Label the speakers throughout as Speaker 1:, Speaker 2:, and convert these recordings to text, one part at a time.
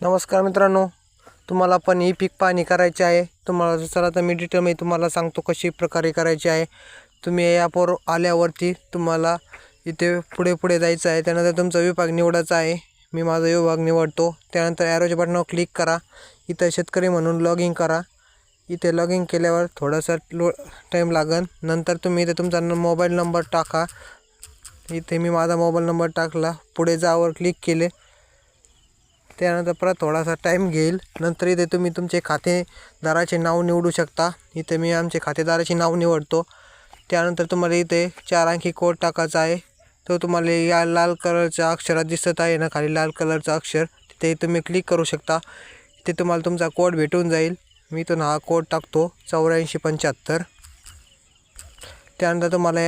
Speaker 1: नमस्कार मित्रांनो तुम्हाला पण ही पीक पाहणी करायची आहे. तुम्हाला चला तर मी डिटेलमध्ये तुम्हाला सांगतो कशी प्रकारे करायची आहे. तुम्ही ॲपवर आल्यावरती तुम्हाला इथे पुढे पुढे जायचं आहे. त्यानंतर तुमचा विभाग निवडायचा आहे. मी माझा विभाग निवडतो. त्यानंतर ॲरोच्या बटनावर क्लिक करा. इथं शेतकरी म्हणून लॉग इन करा. इथे लॉग इन केल्यावर थोडासा लो टाईम लागेल नंतर तुम्ही इथे तुमचा न मोबाईल नंबर टाका. इथे मी माझा मोबाईल नंबर टाकला. पुढे जावर क्लिक केले. त्यानंतर परत थोडासा टाईम घेईल. नंतर इथे तुम्ही तुमचे खातेदाराचे नाव निवडू शकता. इथे मी आमचे खातेदाराचे नाव निवडतो. त्यानंतर तुम्हाला इथे चार अंकी कोड टाकायचा आहे. तो तुम्हाला या लाल कलरच्या अक्षरात दिसत आहे ना खाली लाल कलरचं अक्षर. तिथे तुम्ही क्लिक करू शकता. तिथे तुम्हाला तुमचा कोड भेटून जाईल. मी इथून हा कोड टाकतो. चौऱ्याऐंशी पंच्याहत्तर. त्यानंतर तुम्हाला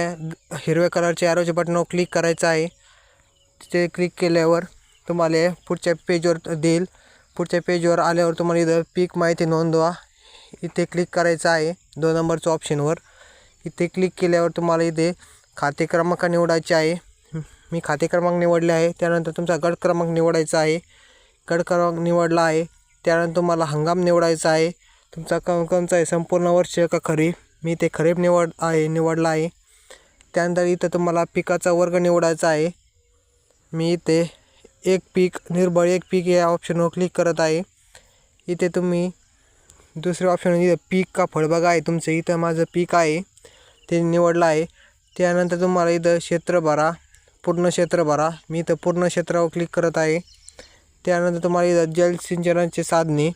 Speaker 1: हिरव्या कलरच्या ॲरोच्या बटनावर क्लिक करायचं आहे. तिथे क्लिक केल्यावर तुम्हाला पुढच्या पेजवर देईल. पुढच्या पेजवर आल्यावर तुम्हाला इथं पीक माहिती नोंदवा. इथे क्लिक करायचं आहे दोन नंबरच्या ऑप्शनवर इथे क्लिक केल्यावर तुम्हाला इथे खाते क्रमांक निवडायचे आहे. मी खाते क्रमांक निवडले आहे त्यानंतर तुमचा गट क्रमांक निवडायचा आहे. गट क्रमांक निवडला आहे त्यानंतर तुम्हाला हंगाम निवडायचा आहे. तुमचा कंकमचा कोणचा आहे? संपूर्ण वर्ष का खरीप मी ते खरीप निवड आहे निवडला आहे. त्यानंतर इथं तुम्हाला पिकाचा वर्ग निवडायचा आहे. मी इथे एक पीक निर्बळ एक पीक या ऑप्शनवर क्लिक करत आहे. इथे तुम्ही दुसऱ्या ऑप्शन इथं पीक का फळबाग आहे तुमचं. इथं माझं पीक आहे ते निवडलं आहे. त्यानंतर तुम्हाला इथं क्षेत्र भरा पूर्ण क्षेत्र भरा. मी इथं पूर्ण क्षेत्रावर क्लिक करत आहे. त्यानंतर तुम्हाला इथं जलसिंचनाचे साधने.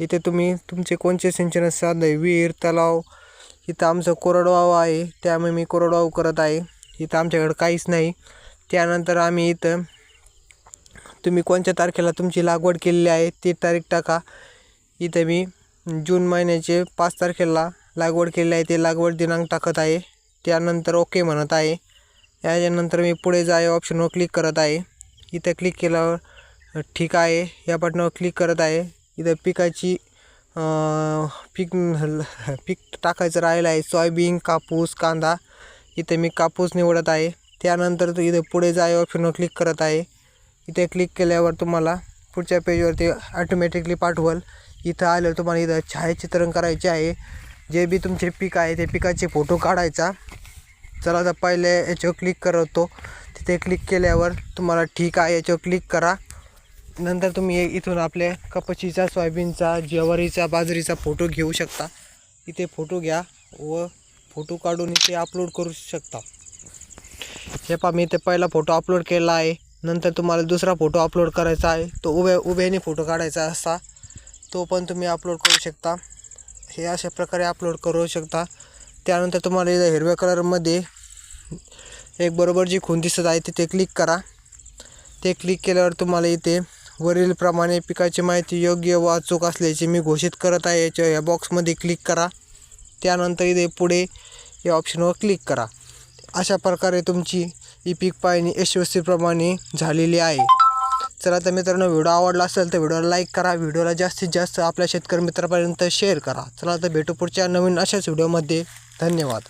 Speaker 1: इथे तुम्ही तुमचे कोणते सिंचनाचे साधने? विहीर तलाव. इथं आमचं कोरडवाहू आहे त्यामुळे मी कोरडवाहू करत आहे. इथं आमच्याकडं काहीच नाही. त्यानंतर आम्ही इथं तुम्ही कोणत्या तारखेला तुमची लागवड केलेली आहे ती तारीख टाका. इथे मी जून महिन्याचे पाच तारखेला लागवड केलेली आहे ते लागवड दिनांक टाकत आहे. त्यानंतर ओके म्हणत आहे. याच्यानंतर मी पुढे जा या ऑप्शनवर क्लिक करत आहे. इथं क्लिक केल्यावर ठीक आहे. या बटनावर क्लिक करत आहे. इथं पिकाची पीक पीक टाकायचं राहिलं आहे. सोयाबीन कापूस कांदा. इथे मी कापूस निवडत आहे. त्यानंतर इथं इथे पुढे जा या ऑप्शनवर क्लिक करत आहे. इथे क्लिक केल्यावर तुम्हाला पुढच्या पेजवरती ऑटोमॅटिकली पाठवल. इथं आल्यावर तुम्हाला इथं छायाचित्रण करायचे आहे. जे बी तुमचे पीक आहे ते पिकाचे फोटो काढायचा. चला आता पहिले याच्यावर क्लिक करतो. तिथे क्लिक केल्यावर तुम्हाला ठीक आहे याच्यावर क्लिक करा. नंतर तुम्ही इथून आपल्या कपाशीचा सोयाबीनचा ज्वारीचा बाजरीचा फोटो घेऊ शकता. इथे फोटो घ्या व फोटो काढून इथे अपलोड करू शकता. हे पहा मी इथे पहिला फोटो अपलोड केला आहे. नंतर तुम्हाला दुसरा फोटो अपलोड करायचा आहे. तो उभ्या उभ्याने फोटो काढायचा असा. तो पण तुम्ही अपलोड करू शकता. हे अशा प्रकारे अपलोड करू शकता. त्यानंतर तुम्हाला इथं हिरव्या कलरमध्ये एक बरोबर जी खून दिसत आहे तिथे क्लिक करा. ते क्लिक केल्यावर तुम्हाला इथे वरीलप्रमाणे पिकाची माहिती योग्य व अचूक असल्याची मी घोषित करत आहे. याच्या या बॉक्समध्ये क्लिक करा. त्यानंतर इथे पुढे या ऑप्शनवर क्लिक करा. अशा प्रकारे तुमची ही पीक पाहणी यशस्वीप्रमाणे झालेली आहे. चला तर मित्रांनो व्हिडिओ आवडला असेल तर व्हिडिओला लाईक करा व्हिडिओला जास्तीत जास्त आपल्या शेतकरी मित्रापर्यंत शेअर करा. चला तर भेटू पुढच्या नवीन अशाच व्हिडिओमध्ये. धन्यवाद.